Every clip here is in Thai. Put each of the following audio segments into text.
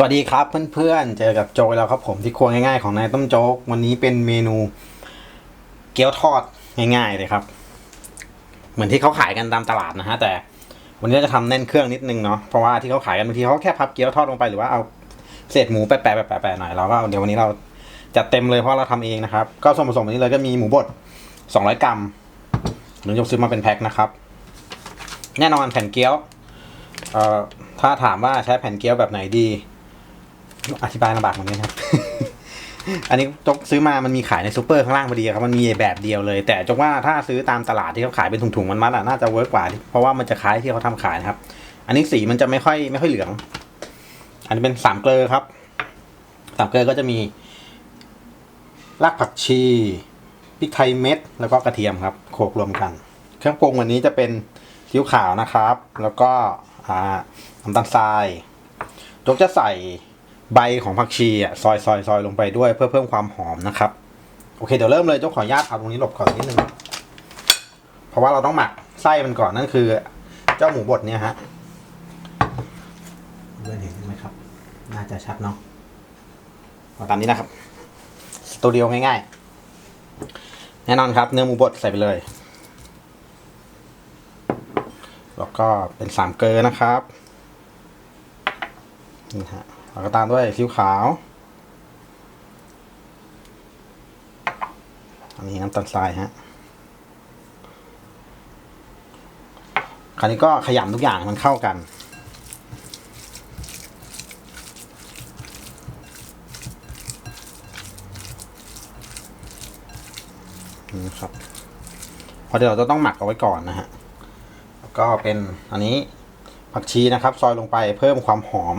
สวัสดีครับเพื่อนๆ เจอกับโจยแล้วครับผมที่ครัวง่ายๆของนายต้มโจ๊ก วันนี้เป็นเมนูเกี๊ยวทอดง่ายๆเลยครับ เหมือนที่เขาขายกันตามตลาดนะฮะ แต่วันนี้จะทำแน่นเครื่องนิดนึงเนาะเพราะว่าที่เขาขายกันบางทีเขาแค่พับเกี๊ยวทอดลงไปหรือว่าเอาเศษหมูแปะๆแปะๆหน่อยเราก็เดี๋ยววันนี้เราจัดเต็มเลยเพราะเราทำเองนะครับ ก็ส่วนผสมวันนี้เลยก็มีหมูบด 200 กรัมหรือยกซื้อมาเป็นแพ็คนะครับ แน่นอนแผ่นเกี๊ยวถ้าถามว่าใช้แผ่นเกี๊ยวแบบไหนดี อธิบายลำบากเหมือนกันครับ อันนี้จกซื้อมามันมีขายในซูเปอร์ข้างล่างพอดีครับ มันมีแบบเดียวเลย แต่จกว่าถ้าซื้อตามตลาดที่เขาขายเป็นถุงๆมันมัดอะน่าจะเวิร์กกว่า เพราะว่ามันจะคล้ายที่เขาทำขายนะครับ อันนี้สีมันจะไม่ค่อยไม่ค่อยเหลือง อันนี้เป็นสามเกลือครับ สามเกลือก็จะมีรากผักชีพริกไทยเม็ด แล้วก็กระเทียมครับ โขลกรวมกัน เครื่องปรุงวันนี้จะเป็นซีอิ๊วขาวนะครับ แล้วก็อ่าน้ำตาลทรายจกจะใส่ ใบของผักชีอะซอยซอยซอยลงไปด้วยเพื่อเพิ่มความหอมนะครับ โอเคเดี๋ยวเริ่มเลยจกขออนุญาตเอาตรงนี้หลบก่อนนิดนึงเพราะว่าเราต้องหมักไส้มันก่อนนั่นคือ เจ้าหมูบดเนี่ยฮะเพื่อนเห็นไหมครับ น่าจะชัดเนาะเอาตามนี้นะครับสตูดิโอง่ายๆ แน่นอนครับ เนื้อหมูบดใส่ไปเลย แล้วก็เป็นสามเกลือนะครับนี่ฮะ แล้วก็ตามด้วยซีอิ๊วขาว อันนี้น้ำตาลทรายฮะ คราวนี้ก็ขยำทุกอย่างมันเข้ากันนี่ครับพราะเดี๋ยวเราจะต้องหมักเอาไว้ก่อนนะฮะก็เป็นอันนี้ผักชีนะครับ ซอยลงไปเพิ่มความหอม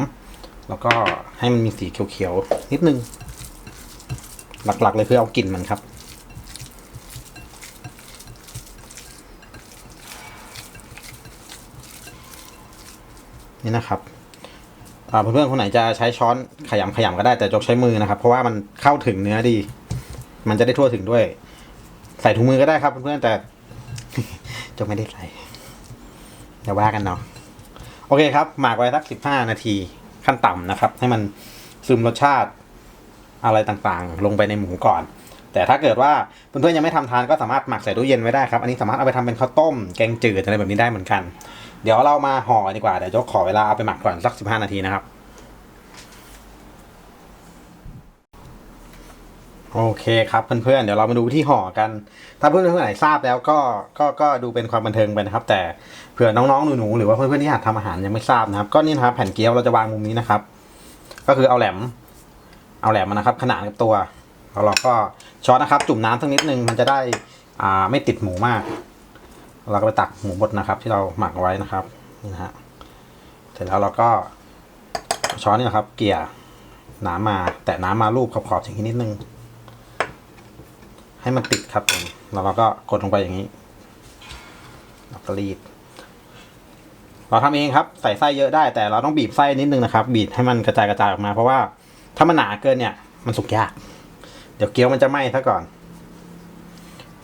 แล้วก็ให้มันมีสีเขียวๆนิดนึง หลักๆเลยคือเอากลิ่นมันครับนี่นะครับเพื่อนๆคนไหนจะใช้ช้อนขยำขยำก็ได้แต่จกใช้มือนะครับ เพราะว่ามันเข้าถึงเนื้อดี มันจะได้ทั่วถึงด้วย ใส่ถุงมือก็ได้ครับเพื่อนๆแต่จกไม่ได้ใส่เดี๋ยวว่ากันเนาะโอเคครับหมักไว้สักสิบห้านาที ขั้นต่ำนะครับ ให้มันซึมรสชาติอะไรต่างๆ ลงไปในหมูก่อน แต่ถ้าเกิดว่าเพื่อนๆยังไม่ทำทานก็สามารถหมักใส่ตู้เย็นไว้ได้ครับอันนี้สามารถเอาไปทำเป็นข้าวต้มแกงจืดอะไรแบบนี้ได้เหมือนกัน เดี๋ยวเรามาห่อกันดีกว่าเดี๋ยวจกขอเวลาเอาไปหมักก่อนสัก 15 นาทีนะครับ โอเคครับเพื่อนๆเดี๋ยวเรามาดูที่ห่อกัน ถ้าเพื่อนๆคนไหนทราบแล้วก็ก็ก็ดูเป็นความบันเทิงไปนะครับ แต่เผื่อน้องๆหนูๆหรือว่าเพื่อนๆที่หัดทำอาหารยังไม่ทราบนะครับ ก็นี่นะครับแผ่นเกี๊ยวเราจะวางมุมนี้นะครับ ก็คือเอาแหลม เอาแหลมมานะครับ ขนานกับตัวแล้วเราก็ช้อนนะครับ จุ่มน้ำสักนิดนึงมันจะได้อ่าไม่ติดหมูมาก เราก็ไปตักหมูบดนะครับ ที่เราหมักไว้นะครับนี่นะฮะเสร็จแล้วเราก็ช้อนนี่นะครับ เกี่ยน้ำมา แตะน้ำมารูปขอบๆอย่างนี้นิดนึง ให้มันติดครับผมแล้วเราก็กดลงไปอย่างนี้แล้วก็รีด เราทำเองครับ ใส่ไส้เยอะได้ แต่เราต้องบีบไส้นิดนึงนะครับ บีบให้มันกระจายกระจายออกมา เพราะว่าถ้ามันหนาเกินเนี่ย มันสุกยาก เดี๋ยวเกี๊ยวมันจะไหม้ซะก่อน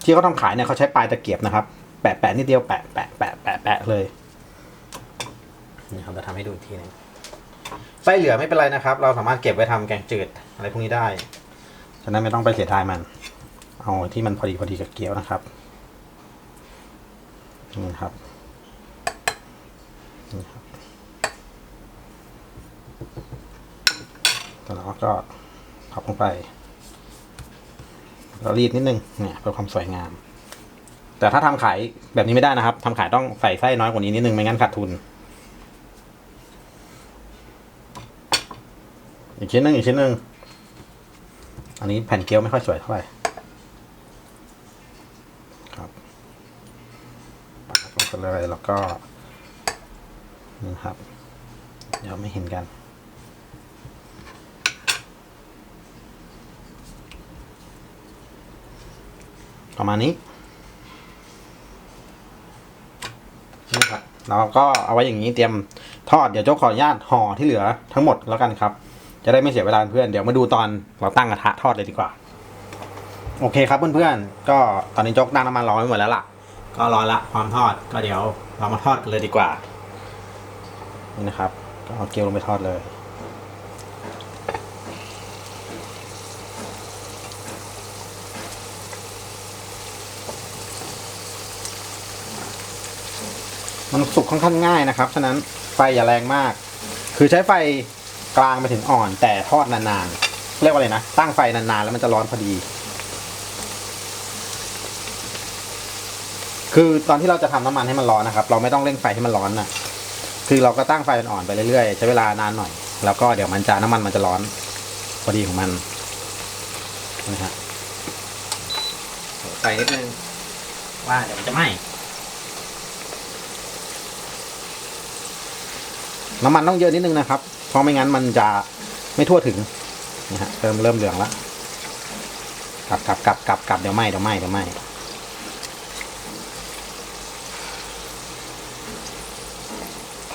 ที่เขาทำขายเนี่ยเขาใช้ปลายตะเกียบนะครับ แปะแปะนิดเดียวแปะแปะแปะแปะแปะเลยนี่ครับจะทำให้ดูอีกทีหนึงไส้เหลือไม่เป็นไรนะครับ เราสามารถเก็บไว้ทำแกงจืดอะไรพวกนี้ได้ ฉะนั้นไม่ต้องไปเสียดายมัน เอาที่มันพอดีพอดีกับเกี๊ยวนะครับนี่ครับนี่ครับแล้วก็พับลงไปแล้วรีดนิดนึงเนี่ยเพื่อความสวยงาม แต่ถ้าทำขายแบบนี้ไม่ได้นะครับทำขายต้องใส่ไส้น้อยกว่านี้นิดนึงไม่งั้นขาดทุน อีกชิ้นหนึ่งอีกชิ้นหนึ่งอันนี้แผ่นเกี๊ยวไม่ค่อยสวยเท่าไหร่ ครับปักลงไป เลยแล้วก็นี่ครับ เดี๋ยวไม่เห็นกัน ประมาณนี้นี่ครับเราก็เอาไว้อย่างนี้เตรียมทอดเดี๋ยวเจ้าขออนุญาตห่อที่เหลือทั้งหมดแล้วกันครับ จะได้ไม่เสียเวลาเพื่อนเดี๋ยวมาดูตอนเราตั้งกระทะทอดเลยดีกว่า โอเคครับเพื่อนๆก็ตอนนี้โจ๊กตั้งน้ำมันร้อนไว้หมดแล้วล่ะ ก็ร้อนละพร้อมทอดก็เดี๋ยวเรามาทอดเลยดีกว่า นี่นะครับ ก็เอาเกี๊ยวลงไปทอดเลยมันสุกค่อนข้างง่ายนะครับ ฉะนั้นไฟอย่าแรงมาก คือใช้ไฟกลางไปถึงอ่อนแต่ทอดนานๆ เรียกว่าอะไรนะ ตั้งไฟนานๆ แล้วมันจะร้อนพอดี คือตอนที่เราจะทำน้ำมันให้มันร้อนนะครับ เราไม่ต้องเร่งไฟให้มันร้อนนะคือเราก็ตั้งไฟอ่อนๆไปเรื่อยๆ ใช้เวลานานหน่อย แล้วก็เดี๋ยวมันจะน้ำมันมันจะร้อนพอดีของมันนะฮะใส่นิดนึงว่าเดี๋ยวมันจะไหม้น้ำมันต้องเยอะนิดนึงนะครับ เพราะไม่งั้นมันจะไม่ทั่วถึงนะฮะเริ่มเริ่มเหลืองแล้วกลับกลับกลับกลับกลับเดี๋ยวไหม้เดี๋ยวไหม้เดี๋ยวไหม้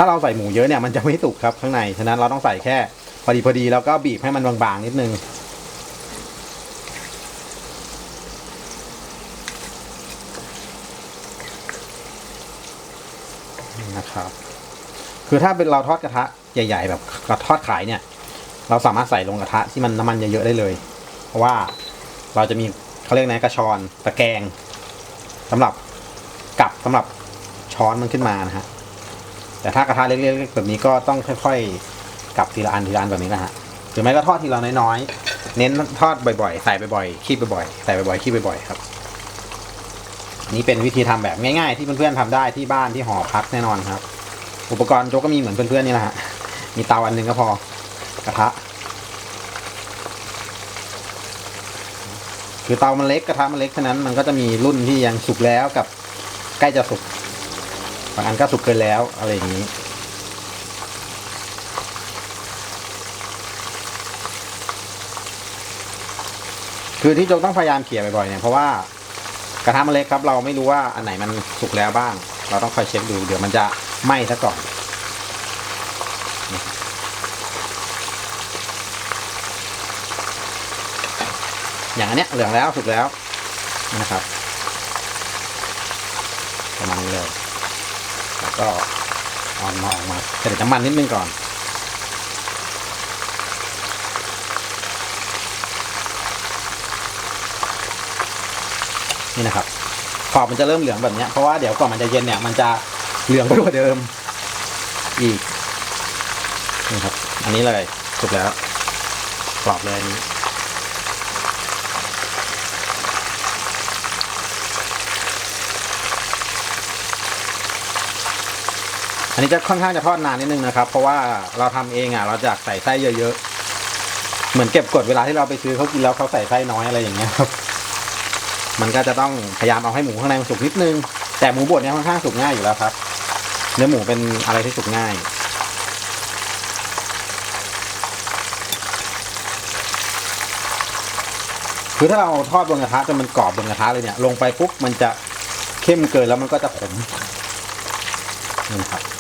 ถ้าเราใส่หมูเยอะเนี่ยมันจะไม่สุกครับข้างใน ฉะนั้นเราต้องใส่แค่พอดีพอดีแล้วก็บีบให้มันบางๆนิดนึง นะครับ คือถ้าเป็นเราทอดกระทะใหญ่ ๆ แบบกระทอดขายเนี่ย เราสามารถใส่ลงกระทะที่มันน้ำมันเยอะๆได้เลย เพราะว่าเราจะมีเขาเรียกนะกระชอนตะแกรงสำหรับกับสำหรับช้อนมันขึ้นมานะฮะ แต่ถ้ากระทะเล็กๆแบบนี้ก็ต้องค่อยๆกลับทีละอันทีละอันแบบนี้นะฮะหรือไม่ก็ทอดทีละน้อยๆเน้นทอดบ่อยๆ ใส่บ่อยๆคีบบ่อยๆใส่บ่อยๆคีบบ่อยๆครับ นี่เป็นวิธีทำแบบง่ายๆ ที่เพื่อนๆทำได้ที่บ้านที่หอพักแน่นอนครับ อุปกรณ์โจกก็มีเหมือนเพื่อนๆนี่แหละฮะมีเตาอันหนึงก็พอกระทะคือเตามันเล็กกระทะมันเล็กฉะนั้นมันก็จะมีรุ่นที่ยังสุกแล้วกับใกล้จะสุกางอันก็สุกเกินแล้วอะไรอย่างนี้ คือที่โจกต้องพยายามเขี่ยบ่อยๆเนี่ยเพราะว่ากระทะมันเล็กครับ เราไม่รู้ว่าอันไหนมันสุกแล้วบ้าง เราต้องคอยเช็คดูเดี๋ยวมันจะไหม้ซะก่อนอย่างอันเนี้ยเหลืองแล้วสุกแล้วนะครับประมาณนี้เลย แล้วก็เออนมาออกมาใส่น้ำมันนิดนึงก่อน นี่นะครับขอบมันจะเริ่มเหลืองแบบนี้เพราะว่าเดี๋ยวก่อนมันจะเย็นเนี่ยมันจะเหลืองไปกว่าเดิม อีกนี่ครับ อันนี้เลยสุกแล้วกรอบเลยอัน นี้อันนี้จะค่อนข้างจะทอดนานนิดนึงนะครับ เพราะว่าเราทำเองอะ เราจะใส่ไส้เยอะๆ เหมือนเก็บกดเวลาที่เราไปซื้อเขากินแล้วเขาใส่ไส้น้อยอะไรอย่างเงี้ยครับ มันก็จะต้องพยายามเอาให้หมูข้างในมันสุกนิดนึง แต่หมูบดเนี่ยค่อนข้างสุกง่ายอยู่แล้วครับ เนื้อหมูเป็นอะไรที่สุกง่ายคือถ้าเราทอดบนกระทะจนมันกรอบบนกระทะเลยเนี่ย ลงไปปุ๊บมันจะเข้มเกินแล้วมันก็จะขมนี่ครับ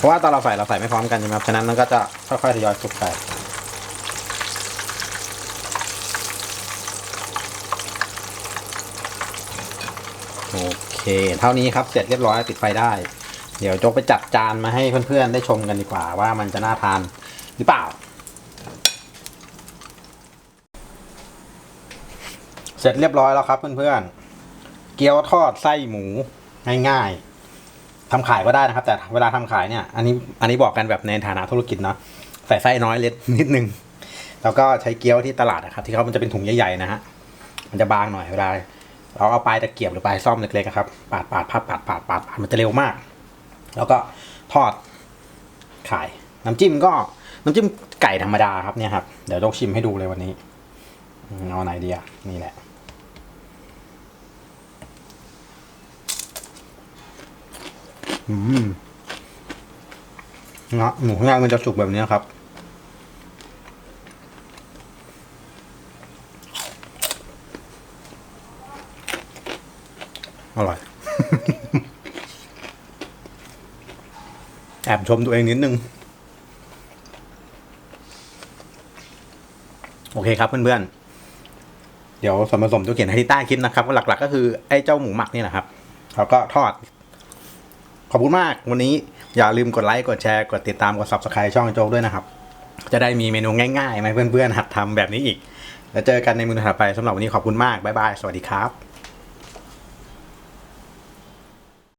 เพราะว่าตอนเราใส่เราใส่ไม่พร้อมกันใช่ไหมครับ ฉะนั้นมันก็จะค่อยๆทยอยสุกไปโอเค เท่านี้ครับ เสร็จเรียบร้อยปิดไฟได้ เดี๋ยวโจ๊กไปจัดจานมาให้เพื่อนๆ ได้ชมกันดีกว่า ว่ามันจะน่าทานหรือเปล่า เสร็จเรียบร้อยแล้วครับเพื่อนๆ เกี๊ยวทอดไส้หมูง่ายๆ ทำขายก็ได้นะครับ แต่เวลาทำขายเนี่ยอันนี้อันนี้บอกกันแบบในฐานะธุรกิจเนาะใส่ไส้น้อยเล็ดนิดนึง แล้วก็ใช้เกี๊ยวที่ตลาดนะครับ ที่เขามันจะเป็นถุงใหญ่ๆนะฮะมันจะบางหน่อยเวลาเราเอาปลายตะเกียบหรือปลายซ่อมเล็กๆครับปาดปาดพับปาดปาดปาดปาดมันจะเร็วมาก แล้วก็ทอดขาย น้ำจิ้มก็น้ำจิ้มไก่ธรรมดาครับเนี่ยครับเดี๋ยวต้องชิมให้ดูเลยวันนี้เอาไหนดีอะนี่แหละ อืมเนาะหมูข้างในมันจะสุกแบบนี้ครับ อร่อย แอบชมตัวเองนิดนึง โอเคครับเพื่อนๆ เดี๋ยวส่วนผสมตัวเขียนให้ที่ใต้คลิปนะครับหลักๆ ก็คือไอ้เจ้าหมูหมักนี่แหละครับ แล้วก็ทอด ขอบคุณมากวันนี้อย่าลืมกดไลค์กดแชร์กดติดตามกด subscribe ช่องโจ๊กด้วยนะครับ จะได้มีเมนูง่ายๆมาให้เพื่อนๆหัดทำแบบนี้อีก แล้วเจอกันในมือถัดไปสำหรับวันนี้ขอบคุณมากบ๊ายบายสวัสดีครับ